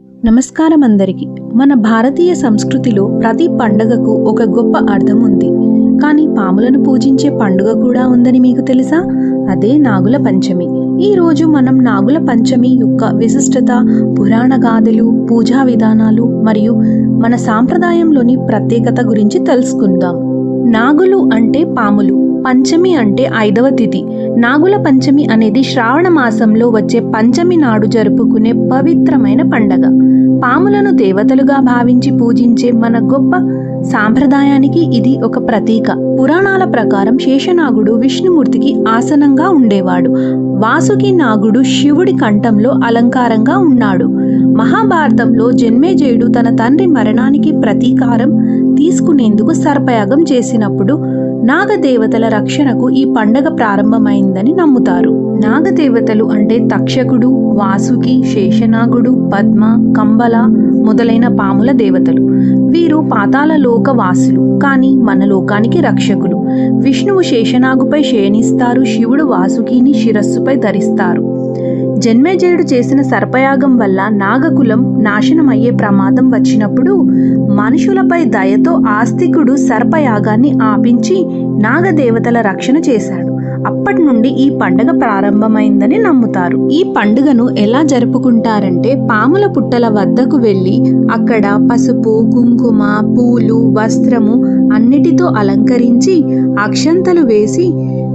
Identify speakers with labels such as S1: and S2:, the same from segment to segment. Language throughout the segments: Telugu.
S1: నమస్కారం అందరికీ మన భారతీయ సంస్కృతిలో ప్రతి పండగకు ఒక గొప్ప అర్థం ఉంది కానీ పాములను పూజించే పండుగ కూడా ఉందని మీకు తెలుసా? అదే నాగుల పంచమి. ఈ రోజు మనం నాగుల పంచమి యొక్క విశిష్టత పురాణ గాథలు పూజా విధానాలు మరియు మన సాంప్రదాయంలోని ప్రత్యేకత గురించి తెలుసుకుందాం. నాగులు అంటే పాములు. పంచమి అంటే ఐదవ తిథి. నాగుల పంచమి అనేది శ్రావణ మాసంలో వచ్చే పంచమి నాడు జరుపుకునే పవిత్రమైన పండగ. పాములను దేవతలుగా భావించి పూజించే మన గొప్ప సాంప్రదాయానికి ఇది ఒక ప్రతీక. పురాణాల ప్రకారం శేషనాగుడు విష్ణుమూర్తికి ఆసనంగా ఉండేవాడు. వాసుకి నాగుడు శివుడి కంఠంలో అలంకారంగా ఉన్నాడు. మహాభారతంలో జన్మేజయుడు తన తండ్రి మరణానికి ప్రతీకారం తీసుకునేందుకు సర్పయాగం చేసినప్పుడు నాగదేవతల రక్షణకు ఈ పండగ ప్రారంభమైందని నమ్ముతారు. నాగదేవతలు అంటే తక్షకుడు వాసుకి శేషనాగుడు పద్మ కంబల మొదలైన పాముల దేవతలు. వీరు పాతాల లోక వాసులు కానీ మన లోకానికి రక్షకులు. విష్ణువు శేషనాగుపై శయనిస్తారు శివుడు వాసుకిని శిరస్సుపై ధరిస్తారు. జన్మేజయుడు చేసిన సర్పయాగం వల్ల నాగకులం నాశనమయ్యే ప్రమాదం వచ్చినప్పుడు మనుషులపై దయతో ఆస్తికుడు సర్పయాగాన్ని ఆపించి నాగదేవతల రక్షణ చేశాడు. అప్పటి నుండి ఈ పండుగ ప్రారంభమైందని నమ్ముతారు. ఈ పండుగను ఎలా జరుపుకుంటారంటే పాముల పుట్టల వద్దకు వెళ్ళి అక్కడ పసుపు కుంకుమ పూలు వస్త్రము అన్నిటితో అలంకరించి అక్షంతలు వేసి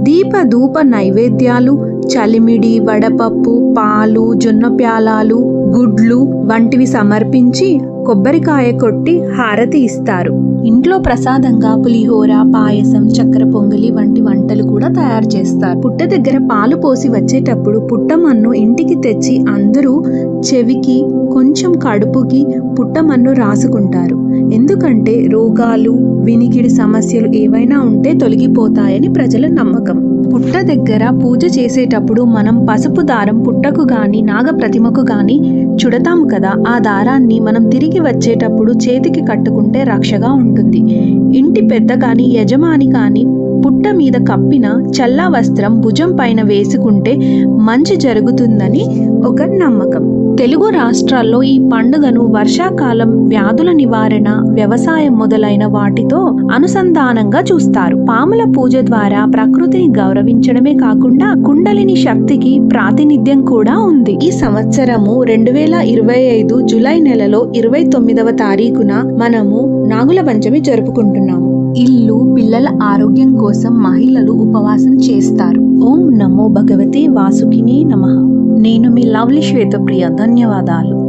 S1: దీప ధూప నైవేద్యాలు చలిమిడి వడపప్పు పాలు జొన్న ప్యాలాలు గుడ్లు వంటివి సమర్పించి కొబ్బరికాయ కొట్టి హారతి ఇస్తారు. ఇంట్లో ప్రసాదంగా పులిహోర పాయసం చక్కెర పొంగలి వంటి వంటలు కూడా తయారు చేస్తారు. పుట్ట దగ్గర పాలు పోసి వచ్చేటప్పుడు పుట్టమన్ను ఇంటికి తెచ్చి అందరూ చెవికి కొంచెం కడుపుకి పుట్టమన్ను రాసుకుంటారు. ఎందుకంటే రోగాలు వినికిడి సమస్యలు ఏవైనా ఉంటే తొలగిపోతాయని ప్రజల నమ్మకం. పుట్ట దగ్గర పూజ చేసేటప్పుడు మనం పసుపు దారం పుట్టకు గాని నాగ ప్రతిమకు గాని చుడతాము కదా ఆ దారాన్ని మనం తిరిగి వచ్చేటప్పుడు చేతికి కట్టుకుంటే రక్షగా ఉంటుంది. ఇంటి పెద్ద కానీ యజమాని కానీ పుట్ట మీద కప్పిన చల్లా వస్త్రం భుజం పైన వేసుకుంటే మంచి జరుగుతుందని ఒక నమ్మకం. తెలుగు రాష్ట్రాల్లో ఈ పండుగను వర్షాకాలం వ్యాధుల నివారణ వ్యవసాయం మొదలైన వాటితో అనుసంధానంగా చూస్తారు. పాముల పూజ ద్వారా ప్రకృతిని గౌరవించడమే కాకుండా కుండలిని శక్తికి ప్రాతినిధ్యం కూడా ఉంది. ఈ సంవత్సరము రెండు వేల ఇరవై ఐదు జులై నెలలో ఇరవై తొమ్మిదవ తారీఖున మనము నాగుల పంచమి జరుపుకుంటున్నాము. ఇల్లు పిల్లల ఆరోగ్యం కోసం మహిళలు ఉపవాసం చేస్తారు. ఓం నమో భగవతే వాసుకిని నమః. నేను మీ లవ్లీ శ్వేతప్రియ. ధన్యవాదాలు.